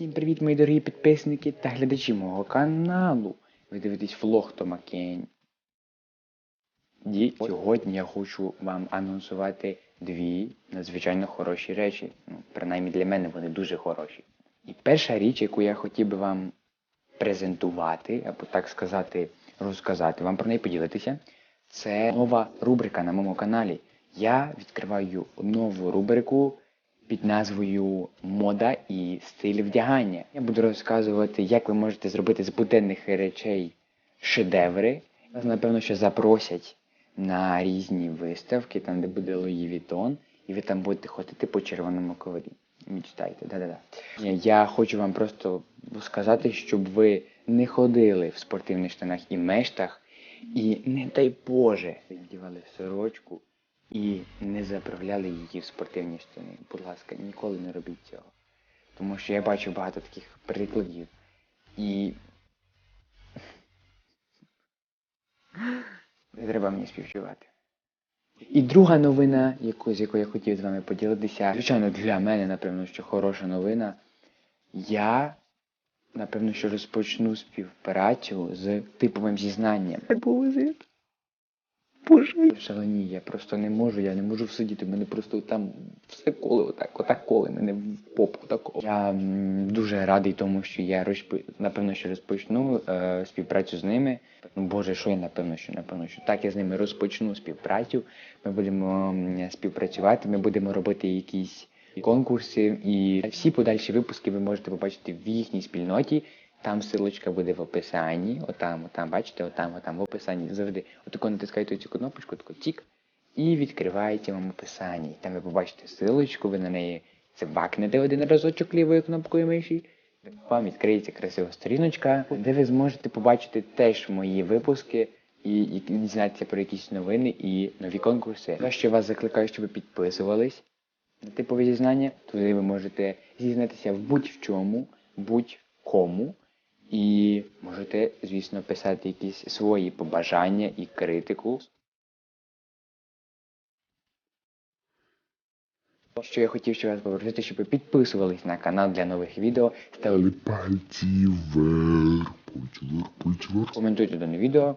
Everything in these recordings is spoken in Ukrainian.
Всім привіт, мої дорогі підписники та глядачі мого каналу. Ви дивитесь влог Тома Кень. І сьогодні я хочу вам анонсувати дві надзвичайно хороші речі. Ну, принаймні для мене вони дуже хороші. І перша річ, яку я хотів би вам презентувати, або так сказати, розказати, вам про неї поділитися, це нова рубрика на моєму каналі. Я відкриваю нову рубрику під назвою Мода і стиль вдягання. Я буду розказувати, як ви можете зробити з буденних речей шедеври. Вас, напевно, що запросять на різні виставки, там, де буде Луї Вітон, і ви там будете ходити по червоному коврі. Мечтайте, да-да-да. Я хочу вам просто сказати, щоб ви не ходили в спортивних штанах і мештах, і не дай Боже, вдівали сорочку і не заправляли її в спортивні штани. Будь ласка, ніколи не робіть цього. Тому що я бачу багато таких прикладів. І. Не треба мені співчувати. І друга новина, яку, з якою я хотів з вами поділитися, звичайно, для мене, напевно, що хороша новина. Я, напевно, що розпочну співпрацю з типовим зізнанням. Боже. Боже. Я просто не можу, я не можу всидіти. Мене просто там все коле, отак, отак коле мене в попу такого. Я дуже радий тому, що я розпи... напевно, що розпочну е, співпрацю з ними. Ну, Боже, що я напевно, що напевно, що так я з ними розпочну співпрацю. Ми будемо співпрацювати, ми будемо робити якісь конкурси, і всі подальші випуски ви можете побачити в їхній спільноті. Там силочка буде в описанні. Отам, отам, бачите, отам, отам в описанні. Завжди отако натискаєте цю кнопочку, тако тік, і відкриваєте вам описання. Там ви побачите силочку, ви на неї цвакнете один разочок лівою кнопкою миші. Вам відкриється красива сторіночка, де ви зможете побачити теж мої випуски і, і дізнатися про якісь новини і нові конкурси. Я ще вас закликаю, щоб ви підписувались на типові зізнання. Туди ви можете зізнатися в будь-в чому, будь-кому. І можете, звісно, писати якісь свої побажання і критику. Що я хотів ще вас попросити, щоб ви підписувались на канал для нових відео, ставили пальці вверх, пальці вверх, пальці вверх. коментуйте дане відео.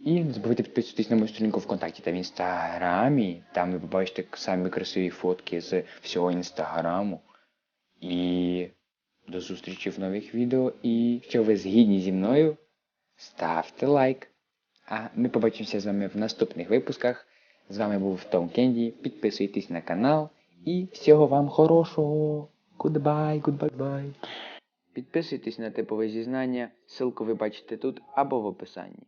І не забувайте підписуватись на мою сторінку ВКонтакті та в інстаграмі. Там ви побачите самі красиві фотки з всього інстаграму. І до зустрічі в нових відео. І якщо ви згідні зі мною, ставте лайк. А ми побачимося з вами в наступних випусках. З вами був Том Кенді. Підписуйтесь на канал. І всього вам хорошого. Goodbye, goodbye, goodbye. Підписуйтесь на типове зізнання. Ссылку ви бачите тут або в описанні.